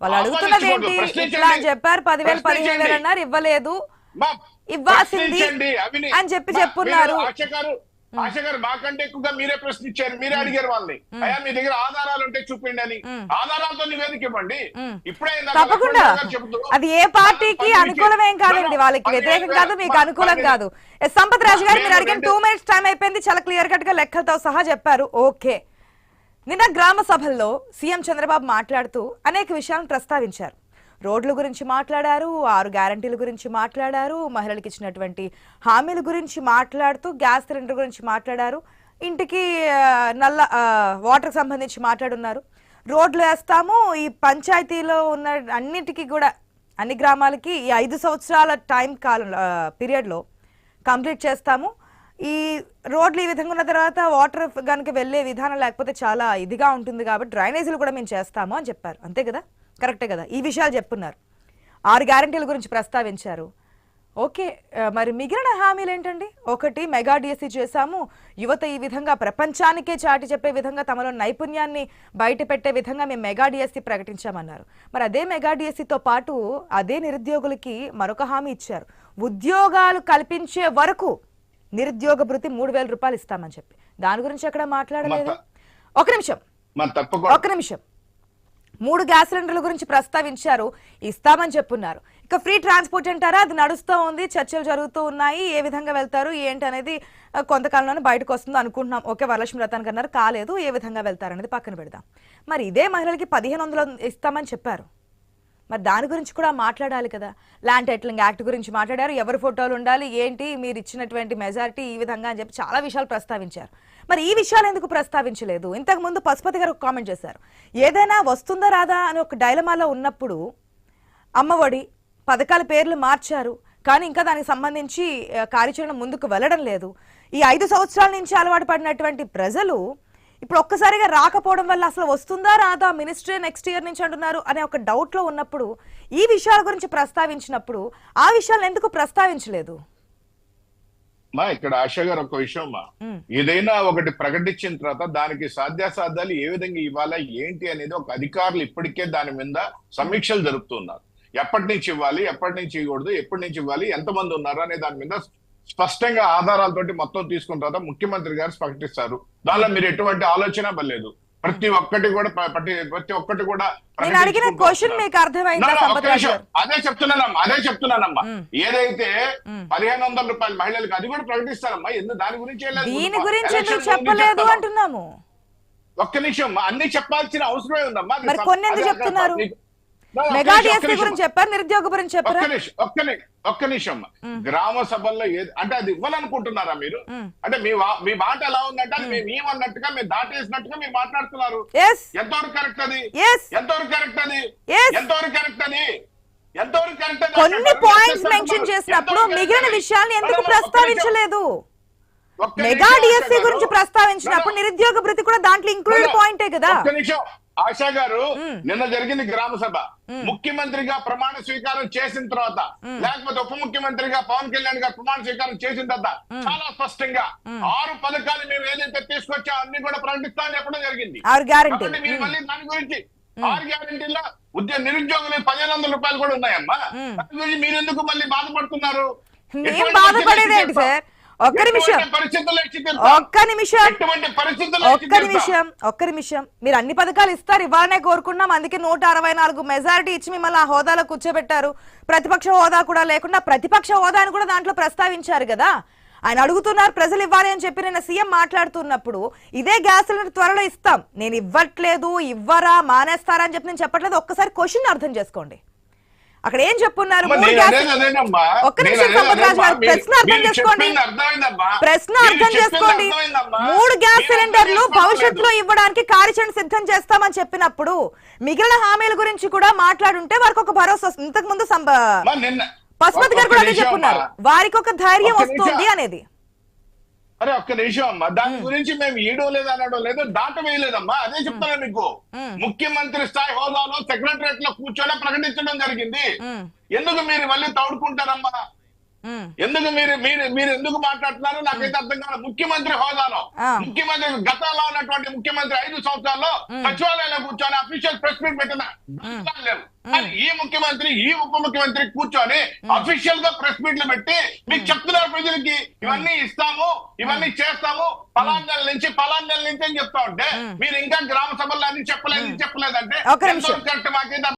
వాళ్ళు అడుగుతున్నది ఏంటి. ఇట్లా అని చెప్పారు పదివేలు పదిహేను వేలు. అన్నారు ఇవ్వలేదు. ఇవ్వాల్సింది అని చెప్పి చెప్పున్నారు. ఆశ గారు మాకంటే ఎక్కువగా మీరే ప్రశ్నించారు మీరే అడిగారు వాళ్ళని. అయ్యా మీ దగ్గర ఆధారాలు ఉంటే చూపిండి అని. ఆధారాలతో నివేదిక ఇవ్వండి? ఇప్పుడే తప్పకుండా. అది ఏ పార్టీకి అనుకూలమేం కాదండి వాళ్ళకి. వ్యతిరేకం కాదు మీకు అనుకూలం కాదు. సంపత్ రాజు గారు మీరు అడిగిన టూ మినిట్స్ టైం అయిపోయింది చాలా క్లియర్ కట్గా లెక్కలతో సహా చెప్పారు. ఓకే నిన్న గ్రామ సభల్లో సీఎం చంద్రబాబు మాట్లాడుతూ అనేక విషయాలను ప్రస్తావించారు. రోడ్ల గురించి మాట్లాడారు ఆరు గ్యారంటీల గురించి మాట్లాడారు మహిళలకు ఇచ్చినటువంటి హామీల గురించి మాట్లాడుతూ గ్యాస్ సిలిండర్ గురించి మాట్లాడారు ఇంటికి నల్ల వాటర్కి సంబంధించి మాట్లాడున్నారు. రోడ్లు వేస్తాము ఈ పంచాయతీలో ఉన్న అన్నిటికీ కూడా అన్ని గ్రామాలకి ఈ ఐదు సంవత్సరాల టైం కాలం పీరియడ్లో కంప్లీట్ చేస్తాము. ఈ రోడ్లు ఈ విధంగా ఉన్న తర్వాత వాటర్ కనుక వెళ్ళే విధానం లేకపోతే చాలా ఇదిగా ఉంటుంది కాబట్టి డ్రైనేజీలు కూడా మేము చేస్తాము అని చెప్పారు. అంతే కదా? కరెక్టే కదా? ఈ విషయాలు చెప్పున్నారు. ఆరు గ్యారంటీల గురించి ప్రస్తావించారు. ఓకే మరి మిగిలిన హామీలు ఏంటండి? ఒకటి మెగా డిఎస్సీ చేశాము. యువత ఈ విధంగా ప్రపంచానికే చాటి చెప్పే విధంగా తమలో నైపుణ్యాన్ని బయట పెట్టే విధంగా మేము మెగా డిఎస్సీ ప్రకటించామన్నారు. మరి అదే మెగా డిఎస్సీతో పాటు అదే నిరుద్యోగులకి మరొక హామీ ఇచ్చారు. ఉద్యోగాలు కల్పించే వరకు నిరుద్యోగ భృతి మూడు వేల రూపాయలు ఇస్తామని చెప్పి. దాని గురించి ఎక్కడ మాట్లాడలేదు? ఒక నిమిషం. ఒక నిమిషం. మూడు గ్యాస్ సిలిండర్ల గురించి ప్రస్తావించారు. ఇస్తామని చెప్పున్నారు. ఇక ఫ్రీ ట్రాన్స్పోర్ట్ అంటారా? అది నడుస్తూ ఉంది. చర్చలు జరుగుతూ ఉన్నాయి. ఏ విధంగా వెళ్తారు? ఏంటి అనేది కొంతకాలంలోనే బయటకు వస్తుందో అనుకుంటున్నాం. ఓకే వరలక్ష్మి వ్రతానికి అన్నారు. కాలేదు. ఏ విధంగా వెళ్తారు అనేది పక్కన పెడదాం. మరి ఇదే మహిళలకి పదిహేను వందలు ఇస్తామని చెప్పారు. మరి దాని గురించి కూడా మాట్లాడాలి కదా. ల్యాండ్ టైటిలింగ్ యాక్ట్ గురించి మాట్లాడారు. ఎవరి ఫోటోలు ఉండాలి ఏంటి మీరు ఇచ్చినటువంటి మెజారిటీ ఈ విధంగా అని చెప్పి చాలా విషయాలు ప్రస్తావించారు. మరి ఈ విషయాలు ఎందుకు ప్రస్తావించలేదు? ఇంతకు ముందు పశుపతి గారు ఒక కామెంట్ చేశారు. ఏదైనా వస్తుందా రాదా అని ఒక డైలమాలో ఉన్నప్పుడు అమ్మఒడి పథకాల పేర్లు మార్చారు కానీ ఇంకా దానికి సంబంధించి కార్యాచరణ ముందుకు వెళ్ళడం లేదు. ఈ ఐదు సంవత్సరాల నుంచి అలవాటు పడినటువంటి ప్రజలు ఇప్పుడు ఒక్కసారిగా రాకపోవడం వల్ల అసలు వస్తుందా రాదా? మినిస్ట్రీ నెక్స్ట్ ఇయర్ నుంచి అంటున్నారు అనే ఒక డౌట్లో ఉన్నప్పుడు ఈ విషయాల గురించి ప్రస్తావించినప్పుడు ఆ విషయాలను ఎందుకు ప్రస్తావించలేదు? మా ఇక్కడ ఆశ గారు ఒక విషయం మా. ఏదైనా ఒకటి ప్రకటించిన తర్వాత దానికి సాధ్యాసాధ్యాలు ఏ విధంగా ఇవ్వాలా ఏంటి అనేది ఒక అధికారులు ఇప్పటికే దాని మీద సమీక్షలు జరుపుతున్నారు. ఎప్పటి నుంచి ఇవ్వాలి ఎప్పటి నుంచి ఇవ్వకూడదు ఎప్పటి నుంచి ఇవ్వాలి ఎంతమంది ఉన్నారు అనే దాని మీద స్పష్టంగా ఆధారాలతోటి మొత్తం తీసుకున్న తర్వాత ముఖ్యమంత్రి గారు ప్రకటిస్తారు. దానిలో మీరు ఎటువంటి ఆలోచన పర్లేదు ప్రతి ఒక్కటి కూడా ప్ర- ప్రతి ప్రతి ఒక్కటి కూడా? అదే చెప్తున్నానమ్మా అదే చెప్తున్నానమ్మా. ఏదైతే పదిహేను వందల రూపాయల మహిళలకు అది కూడా ప్రకటిస్తారమ్మా. ఎందుకు దాని గురించి చెప్పలేదు. అంటున్నాము? ఒక్క నిమిషం. అన్ని చెప్పాల్సిన అవసరమే ఉందమ్మా. చెప్తున్నారు? మెగా. గురించి చెప్పారు నిరుద్యోగ గురించి చెప్పారా? ఒక్క ఒక్క నిమిషం. గ్రామ సభల్లో ఏది అంటే అది ఇవ్వాలనుకుంటున్నారా మీరు? అంటే మీ మీ మాట ఎలా ఉందంటే అది మేము. ఏమన్నట్టుగా మీరు దాటేసినట్టుగా మీరు మాట్లాడుతున్నారు. ఎంతవరకు కరెక్ట్ అది? ఎంతవరకు కరెక్ట్ అది. ఎంతవరకు కరెక్ట్ అది? ఎంతవరకు కరెక్ట్ అది? కొన్ని పాయింట్స్. మెన్షన్ చేసినప్పుడు మిగిలిన? విషయాల్ని ఎందుకు. ప్రస్తావించలేదు? మెగా డిఎస్సీ గురించి గారు. ప్రస్తావించినప్పుడు నిరుద్యోగ భృతి కూడా దాంట్లో ఇంక్లూడెడ్ పాయింటే కదా? ఒక్క నిమిషం. ఆశా గారు నిన్న జరిగింది గ్రామ సభ. ముఖ్యమంత్రిగా ప్రమాణ స్వీకారం చేసిన తర్వాత లేకపోతే ఉప ముఖ్యమంత్రిగా పవన్ కళ్యాణ్ గారు ప్రమాణ స్వీకారం చేసిన తర్వాత చాలా స్పష్టంగా ఆరు పథకాలు మేము ఏదైతే తీసుకొచ్చా అన్ని కూడా ప్రకటిస్తామని చెప్పడం జరిగింది. కాబట్టి మీరు మళ్ళీ దాని గురించి ఆరు గ్యారంటీలో ఉద్యోగ నిరుద్యోగులు పదిహేను వందల రూపాయలు కూడా ఉన్నాయమ్మా. దాని గురించి మీరు ఎందుకు మళ్ళీ బాధపడుతున్నారు? మేము ఎటువంటి బాధపడేది ఏంటి పరిస్థితుల్లో సార్? ఒక్క నిమిషం? ఒక్క నిమిషం. ఒక్క? నిమిషం. ఒక్క నిమిషం. మీరు అన్ని పథకాలు ఇస్తారు ఇవ్వాలనే కోరుకున్నాం. అందుకే నూట అరవై నాలుగు మెజారిటీ ఇచ్చి మిమ్మల్ని ఆ హోదాలో కూర్చోబెట్టారు. ప్రతిపక్ష హోదా కూడా లేకుండా ప్రతిపక్ష హోదాని కూడా దాంట్లో ప్రస్తావించారు కదా. ఆయన అడుగుతున్నారు ప్రజలు ఇవ్వాలి అని చెప్పి నిన్న సీఎం మాట్లాడుతున్నప్పుడు ఇదే గ్యాస్ సిలిండర్ త్వరలో ఇస్తాం. నేను ఇవ్వట్లేదు ఇవ్వరా మానేస్తారా అని చెప్పి నేను చెప్పట్లేదు. ఒక్కసారి క్వశ్చన్ అర్థం చేసుకోండి. అక్కడ ఏం చెప్పున్నారు. ఒక్క నిమిషం అనేది సంపత్ రాజు అదేనమ్మా. గారు ప్రశ్న అర్థం చేసుకోండి. ప్రశ్న అర్థం చేసుకోండి. మూడు గ్యాస్ సిలిండర్లు. భవిష్యత్తులో ఇవ్వడానికి కార్యాచరణ సిద్ధం చేస్తామని చెప్పినప్పుడు మిగిలిన హామీల గురించి కూడా మాట్లాడుంటే వారికి ఒక భరోసా ఇంతకు ముందు పశుపతి గారు కూడా అదే చెప్పున్నారు. వారికి ఒక ధైర్యం వస్తుంది. అనేది అరే ఒక్క నిమిషం అమ్మా. దాని గురించి మేము ఈయడం లేదు అనడం లేదు దాట వేయలేదమ్మా అదే చెప్తాను మీకు. ముఖ్యమంత్రి స్థాయి హోదాలో సెక్రటరియట్లో కూర్చొని ప్రకటించడం జరిగింది. ఎందుకు మీరు మళ్ళీ తౌడుకుంటారమ్మా. ఎందుకు మీరు మీరు మీరు ఎందుకు మాట్లాడుతున్నారు? నాకైతే అర్థం కాదు ముఖ్యమంత్రి హోదాలో. ముఖ్యమంత్రి గతంలో ఉన్నటువంటి ముఖ్యమంత్రి ఐదు సంవత్సరాల్లో సచివాలయంలో కూర్చొని అఫీషియల్ ప్రెస్ మీట్ పెట్టిన దాఖలాలు లేవు. కానీ ఈ ముఖ్యమంత్రి ఈ ఉప ముఖ్యమంత్రి కూర్చొని అఫీషియల్గా ప్రెస్ మీట్లు పెట్టి మీకు చెప్తున్నారు ప్రజలకి ఇవన్నీ ఇస్తాము ఇవన్నీ చేస్తాము పలానా నెల నుంచి పలానా నెల నుంచి అని చెప్తా ఉంటే మీరు ఇంకా గ్రామ సభల్లో అన్ని చెప్పలేదు చెప్పలేదంటే కరెక్ట్